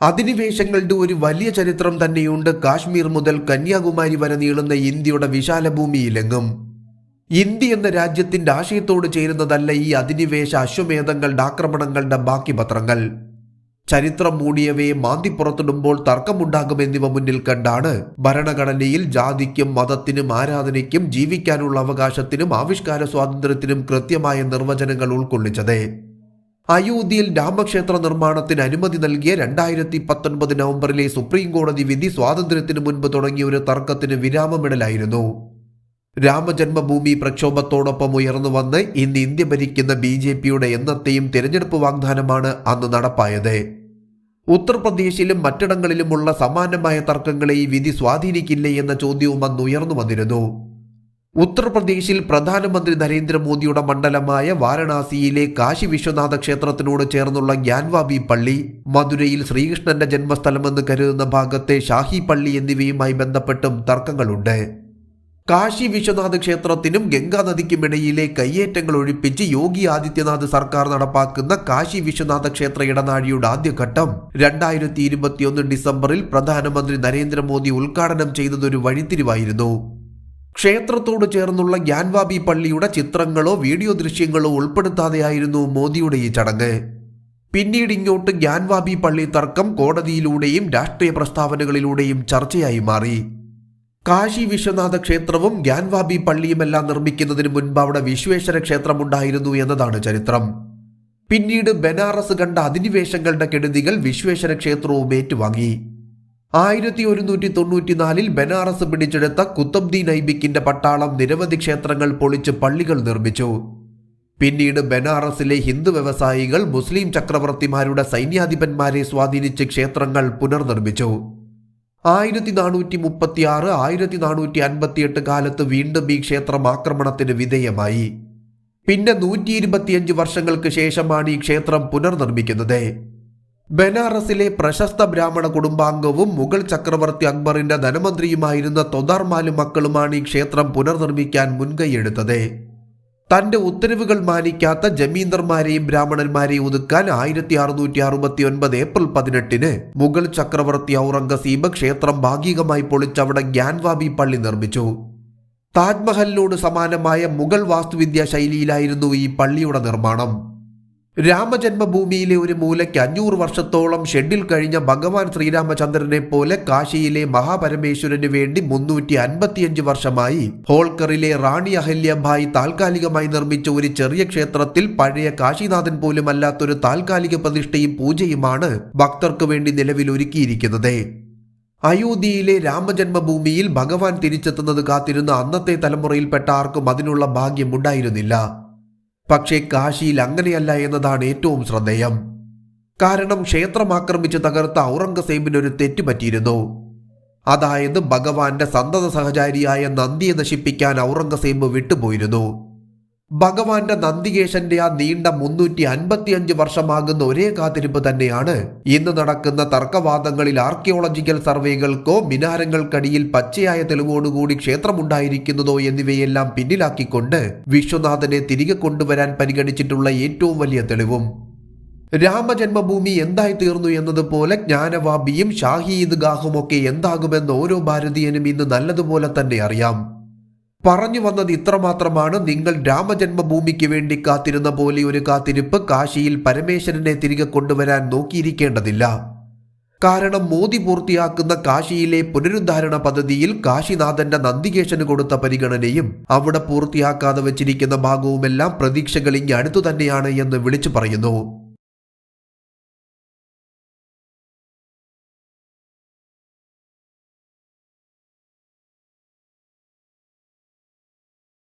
അധിനിവേശങ്ങളുടെ ഒരു വലിയ ചരിത്രം തന്നെയുണ്ട് കാശ്മീർ മുതൽ കന്യാകുമാരി വരെ നീളുന്ന ഇന്ത്യയുടെ വിശാല ഭൂമിയിലെങ്ങും. ഇന്ത്യ എന്ന രാജ്യത്തിന്റെ ആശയത്തോട് ചേരുന്നതല്ല ഈ അധിനിവേശ അശ്വമേധങ്ങളുടെ ആക്രമണങ്ങളുടെ ബാക്കി പത്രങ്ങൾ. ചരിത്രം മൂടിയവയെ മാന്തിപ്പുറത്തിടുമ്പോൾ തർക്കമുണ്ടാകുമെന്നിവ മുന്നിൽ കണ്ടാണ് ഭരണഘടനയിൽ ജാതിക്കും മതത്തിനും ആരാധനയ്ക്കും ജീവിക്കാനുള്ള അവകാശത്തിനും ആവിഷ്കാര സ്വാതന്ത്ര്യത്തിനും കൃത്യമായ നിർവചനങ്ങൾ ഉൾക്കൊള്ളിച്ചത്. അയോധ്യയിൽ രാമക്ഷേത്ര നിർമ്മാണത്തിന് അനുമതി നൽകിയ രണ്ടായിരത്തി പത്തൊൻപത് നവംബറിലെ സുപ്രീം കോടതി വിധി സ്വാതന്ത്ര്യത്തിന് മുൻപ് തുടങ്ങിയ ഒരു തർക്കത്തിന് വിരാമമിടലായിരുന്നു. രാമജന്മഭൂമി പ്രക്ഷോഭത്തോടൊപ്പം ഉയർന്നു വന്ന് ഇന്ന് ഇന്ത്യ ഭരിക്കുന്ന ബി ജെ പിയുടെ എന്നത്തെയും തിരഞ്ഞെടുപ്പ് വാഗ്ദാനമാണ് അന്ന് നടപ്പായത്. ഉത്തർപ്രദേശിലും മറ്റിടങ്ങളിലുമുള്ള സമാനമായ തർക്കങ്ങളെ ഈ വിധി സ്വാധീനിക്കില്ലേ എന്ന ചോദ്യവും അന്ന് ഉയർന്നു വന്നിരുന്നു. ഉത്തർപ്രദേശിൽ പ്രധാനമന്ത്രി നരേന്ദ്രമോദിയുടെ മണ്ഡലമായ വാരണാസിയിലെ കാശി വിശ്വനാഥ ക്ഷേത്രത്തിനോട് ചേർന്നുള്ള ഗ്യാൻവാബി പള്ളി മധുരയിൽ ശ്രീകൃഷ്ണന്റെ ജന്മസ്ഥലമെന്ന് കരുതുന്ന ഭാഗത്തെ ഷാഹി പള്ളി എന്നിവയുമായി ബന്ധപ്പെട്ടും തർക്കങ്ങളുണ്ട്. കാശി വിശ്വനാഥ ക്ഷേത്രത്തിനും ഗംഗാ നദിക്കുമിടയിലെ കയ്യേറ്റങ്ങൾ ഒഴിപ്പിച്ച് യോഗി ആദിത്യനാഥ് സർക്കാർ നടപ്പാക്കുന്ന കാശി വിശ്വനാഥ ക്ഷേത്ര ഇടനാഴിയുടെ ആദ്യഘട്ടം രണ്ടായിരത്തി ഇരുപത്തിയൊന്ന് ഡിസംബറിൽ പ്രധാനമന്ത്രി നരേന്ദ്രമോദി ഉദ്ഘാടനം ചെയ്തതൊരു വഴിത്തിരിവായിരുന്നു. ക്ഷേത്രത്തോട് ചേർന്നുള്ള ഗ്യാൻവാബി പള്ളിയുടെ ചിത്രങ്ങളോ വീഡിയോ ദൃശ്യങ്ങളോ ഉൾപ്പെടുത്താതെയായിരുന്നു മോദിയുടെ ഈ ചടങ്ങ്. പിന്നീട് ഇങ്ങോട്ട് ഗ്യാൻവാബി പള്ളി തർക്കം കോടതിയിലൂടെയും രാഷ്ട്രീയ പ്രസ്താവനകളിലൂടെയും ചർച്ചയായി മാറി. കാശി വിശ്വനാഥ ക്ഷേത്രവും ഗ്യാൻവാബി പള്ളിയുമെല്ലാം നിർമ്മിക്കുന്നതിന് മുൻപ് അവിടെ വിശ്വേശ്വര ക്ഷേത്രമുണ്ടായിരുന്നു എന്നതാണ് ചരിത്രം. പിന്നീട് ബനാറസ് കണ്ട അധിനിവേശങ്ങളുടെ കെടുതികൾ വിശ്വേശ്വര ക്ഷേത്രവും ഏറ്റുവാങ്ങി. ആയിരത്തി ഒരുന്നൂറ്റി തൊണ്ണൂറ്റിനാലിൽ ബനാറസ് പിടിച്ചെടുത്ത കുത്തബ്ദീൻ ഐബിക്കിന്റെ പട്ടാളം നിരവധി ക്ഷേത്രങ്ങൾ പൊളിച്ച് പള്ളികൾ നിർമ്മിച്ചു. പിന്നീട് ബനാറസിലെ ഹിന്ദു വ്യവസായികൾ മുസ്ലിം ചക്രവർത്തിമാരുടെ സൈന്യാധിപന്മാരെ സ്വാധീനിച്ച് ക്ഷേത്രങ്ങൾ പുനർനിർമ്മിച്ചു. ആയിരത്തി നാനൂറ്റി മുപ്പത്തി ആറ് ആയിരത്തി നാനൂറ്റി അൻപത്തിയെട്ട് കാലത്ത് വീണ്ടും ഈ ക്ഷേത്രം ആക്രമണത്തിന് വിധേയമായി. പിന്നെ നൂറ്റി ഇരുപത്തിയഞ്ച് വർഷങ്ങൾക്ക് ശേഷമാണ് ഈ ക്ഷേത്രം പുനർനിർമ്മിക്കുന്നത്. ബനാറസിലെ പ്രശസ്ത ബ്രാഹ്മണ കുടുംബാംഗവും മുഗൾ ചക്രവർത്തി അക്ബറിന്റെ ധനമന്ത്രിയുമായിരുന്ന തൊദാർമാലും മക്കളുമാണ് ഈ ക്ഷേത്രം പുനർനിർമ്മിക്കാൻ മുൻകൈയെടുത്തത്. തന്റെ ഉത്തരവുകൾ മാനിക്കാത്ത ജമീന്ദർമാരെയും ബ്രാഹ്മണന്മാരെയും ഒതുക്കാൻ ആയിരത്തി അറുന്നൂറ്റി അറുപത്തി ഒൻപത് ഏപ്രിൽ പതിനെട്ടിന് മുഗൾ ചക്രവർത്തി ഔറംഗസീബ് ക്ഷേത്രം ഭാഗികമായി പൊളിച്ചവിടെ ഗ്യാൻവാബി പള്ളി നിർമ്മിച്ചു. താജ്മഹലിനോട് സമാനമായ മുഗൾ വാസ്തുവിദ്യാ ശൈലിയിലായിരുന്നു ഈ പള്ളിയുടെ നിർമ്മാണം. രാമജന്മഭൂമിയിലെ ഒരു മൂലയ്ക്ക് അഞ്ഞൂറ് വർഷത്തോളം ഷെഡിൽ കഴിഞ്ഞ ഭഗവാൻ ശ്രീരാമചന്ദ്രനെ പോലെ കാശിയിലെ മഹാപരമേശ്വരന് വേണ്ടി മുന്നൂറ്റി അൻപത്തിയഞ്ച് വർഷമായി. ഹോൾക്കറിലെ റാണി അഹല്യഭായ് താൽക്കാലികമായി നിർമ്മിച്ച ഒരു ചെറിയ ക്ഷേത്രത്തിൽ പഴയ കാശിനാഥൻ പോലും അല്ലാത്തൊരു താൽക്കാലിക പ്രതിഷ്ഠയും പൂജയുമാണ് ഭക്തർക്ക് വേണ്ടി നിലവിൽ ഒരുക്കിയിരിക്കുന്നത്. അയോധ്യയിലെ രാമജന്മഭൂമിയിൽ ഭഗവാൻ തിരിച്ചെത്തുന്നത് കാത്തിരുന്ന അന്നത്തെ തലമുറയിൽപ്പെട്ട ആർക്കും അതിനുള്ള ഭാഗ്യമുണ്ടായിരുന്നില്ല പക്ഷേ കാശിയിൽ അങ്ങനെയല്ല എന്നതാണ് ഏറ്റവും ശ്രദ്ധേയം. കാരണം ക്ഷേത്രം ആക്രമിച്ച് തകർത്ത ഔറംഗസേബിന് ഒരു തെറ്റ് പറ്റിയിരുന്നു. അതായത് ഭഗവാന്റെ സന്തത സഹചാരിയായ നന്ദിയെ നശിപ്പിക്കാൻ ഔറംഗസേബ് വിട്ടുപോയിരുന്നു. ഭഗവാന്റെ നന്ദികേശന്റെ ആ നീണ്ട മുന്നൂറ്റി അൻപത്തിയഞ്ച് വർഷമാകുന്ന ഒരേ കാതിരിപ്പ് തന്നെയാണ്. ഇന്ന് നടക്കുന്ന തർക്കവാദങ്ങളിൽ ആർക്കിയോളജിക്കൽ സർവേകൾക്കോ മിനാരങ്ങൾക്കടിയിൽ പച്ചയായ തെളിവോടുകൂടി ക്ഷേത്രമുണ്ടായിരിക്കുന്നതോ എന്നിവയെല്ലാം പിന്നിലാക്കിക്കൊണ്ട് വിശ്വനാഥനെ തിരികെ കൊണ്ടുവരാൻ പരിഗണിച്ചിട്ടുള്ള ഏറ്റവും വലിയ തെളിവും. രാമജന്മഭൂമി എന്തായി തീർന്നു എന്നതുപോലെ ജ്ഞാനവാബിയും ഷാഹി ഗാഹുമൊക്കെ എന്താകുമെന്ന് ഓരോ ഭാരതീയനും ഇന്ന് നല്ലതുപോലെ തന്നെ അറിയാം. പറഞ്ഞു വന്നത് ഇത്രമാത്രമാണ്. നിങ്ങൾ രാമജന്മഭൂമിക്ക് വേണ്ടി കാത്തിരുന്ന പോലെ ഒരു കാത്തിരിപ്പ് കാശിയിൽ പരമേശ്വരനെ തിരികെ കൊണ്ടുവരാൻ നോക്കിയിരിക്കേണ്ടതില്ല. കാരണം മോദി പൂർത്തിയാക്കുന്ന കാശിയിലെ പുനരുദ്ധാരണ പദ്ധതിയിൽ കാശിനാഥന്റെ നന്ദികേശന് കൊടുത്ത പരിഗണനയും അവിടെ പൂർത്തിയാക്കാതെ വച്ചിരിക്കുന്ന ഭാഗവുമെല്ലാം പ്രതീക്ഷകൾ ഇനി അടുത്തു തന്നെയാണ് എന്ന് വിളിച്ചു പറയുന്നു.